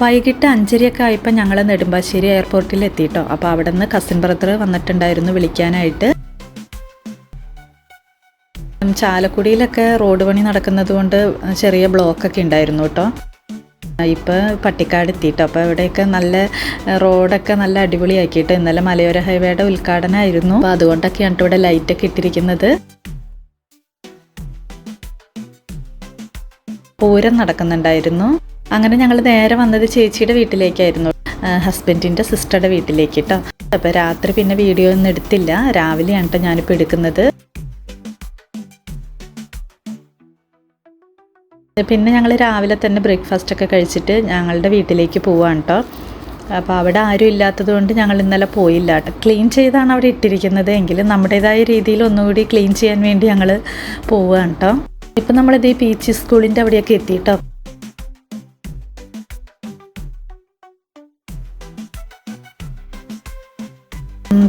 വൈകിട്ട് അഞ്ചരയൊക്കെ ആയപ്പോൾ ഞങ്ങൾ നെടുമ്പാശ്ശേരി എയർപോർട്ടിൽ എത്തിയിട്ടോ അപ്പോൾ അവിടെ നിന്ന് കസിൻ ബ്രദർ വന്നിട്ടുണ്ടായിരുന്നു വിളിക്കാനായിട്ട്. ചാലക്കുടിയിലൊക്കെ റോഡ് പണി നടക്കുന്നത് കൊണ്ട് ചെറിയ ബ്ലോക്കൊക്കെ ഉണ്ടായിരുന്നു കേട്ടോ ഇപ്പോൾ പട്ടിക്കാട് എത്തിയിട്ടോ അപ്പോൾ ഇവിടെയൊക്കെ നല്ല റോഡൊക്കെ നല്ല അടിപൊളിയാക്കിയിട്ട് ഇന്നലെ മലയോര ഹൈവേയുടെ ഉദ്ഘാടനമായിരുന്നു അപ്പോൾ അതുകൊണ്ടൊക്കെയാണ് ഇവിടെ ലൈറ്റൊക്കെ ഇട്ടിരിക്കുന്നത്. പൂരം നടക്കുന്നുണ്ടായിരുന്നു. അങ്ങനെ ഞങ്ങൾ നേരെ വന്നത് ചേച്ചിയുടെ വീട്ടിലേക്കായിരുന്നു. ഹസ്ബൻഡിന്റെ സിസ്റ്ററുടെ വീട്ടിലേക്ക് കേട്ടോ അപ്പോൾ രാത്രി പിന്നെ വീഡിയോ ഒന്നും എടുത്തില്ല. രാവിലെയാണ് കേട്ടോ ഞാനിപ്പോൾ എടുക്കുന്നത്. പിന്നെ ഞങ്ങൾ രാവിലെ തന്നെ ബ്രേക്ക്ഫാസ്റ്റ് ഒക്കെ കഴിച്ചിട്ട് ഞങ്ങളുടെ വീട്ടിലേക്ക് പോവാണ് കേട്ടോ അപ്പോൾ അവിടെ ആരും ഇല്ലാത്തത് കൊണ്ട് ഞങ്ങൾ ഇന്നലെ പോയില്ല ക്ലീൻ ചെയ്താണ് അവിടെ ഇട്ടിരിക്കുന്നത്. എങ്കിലും നമ്മുടേതായ രീതിയിൽ ഒന്നുകൂടി ക്ലീൻ ചെയ്യാൻ വേണ്ടി ഞങ്ങൾ പോവുകയാണ് കേട്ടോ ഇപ്പം നമ്മളിത് ഈ പീച്ച് സ്കൂളിന്റെ അവിടെയൊക്കെ എത്തി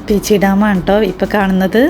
പീച്ചി ഡാമാണ് കേട്ടോ ഇപ്പൊ കാണുന്നത്.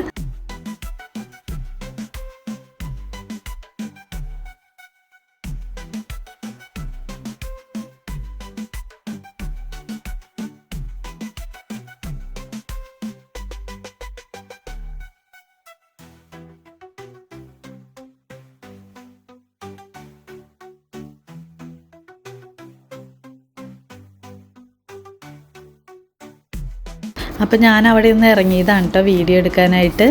അപ്പം ഞാൻ അവിടെ നിന്ന് ഇറങ്ങിയതാണ് കേട്ടോ വീഡിയോ എടുക്കാനായിട്ട്.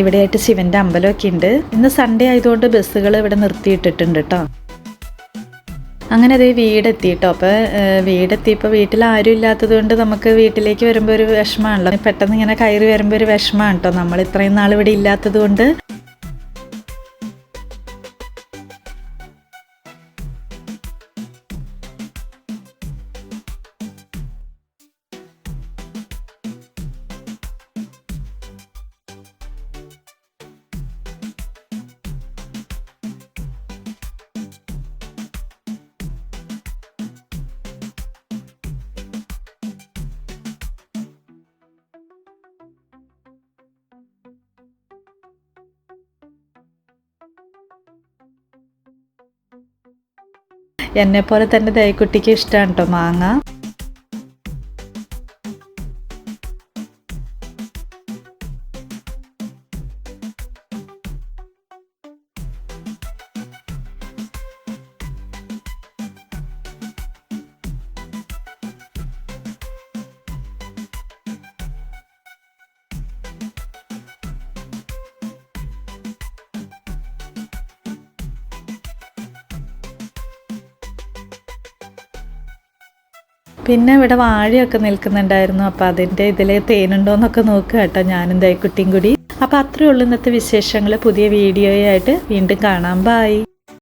ഇവിടെയായിട്ട് ശിവന്റെ അമ്പലമൊക്കെ ഉണ്ട്. ഇന്ന് സൺഡേ ആയതുകൊണ്ട് ബസ്സുകൾ ഇവിടെ നിർത്തിയിട്ടിട്ടുണ്ട് കേട്ടോ അങ്ങനെ അതേ വീടെത്തി കേട്ടോ അപ്പോൾ വീടെത്തിയപ്പോൾ വീട്ടിൽ ആരും ഇല്ലാത്തത് കൊണ്ട് നമുക്ക് വീട്ടിലേക്ക് വരുമ്പോൾ ഒരു വിഷമമാണല്ലോ. പെട്ടെന്ന് ഇങ്ങനെ കയറി വരുമ്പോൾ ഒരു വിഷമമാണ് കേട്ടോ നമ്മൾ ഇത്രയും നാൾ ഇവിടെ ഇല്ലാത്തത് കൊണ്ട് എന്നെ പോലെ തന്നെ ദയക്കുട്ടിക്ക് ഇഷ്ടമാണ് കേട്ടോ മാങ്ങ. പിന്നെ ഇവിടെ വാഴയൊക്കെ നിൽക്കുന്നുണ്ടായിരുന്നു. അപ്പോൾ അതിന്റെ ഇതിൽ തേനുണ്ടോയെന്നൊക്കെ നോക്കുക കേട്ടോ ഞാനും ദയക്കുട്ടിയും കൂടി. അപ്പോൾ അത്രയേ ഉള്ളൂ ഇന്നത്തെ വിശേഷങ്ങൾ പുതിയ വീഡിയോയായിട്ട് വീണ്ടും കാണാം. ബായ്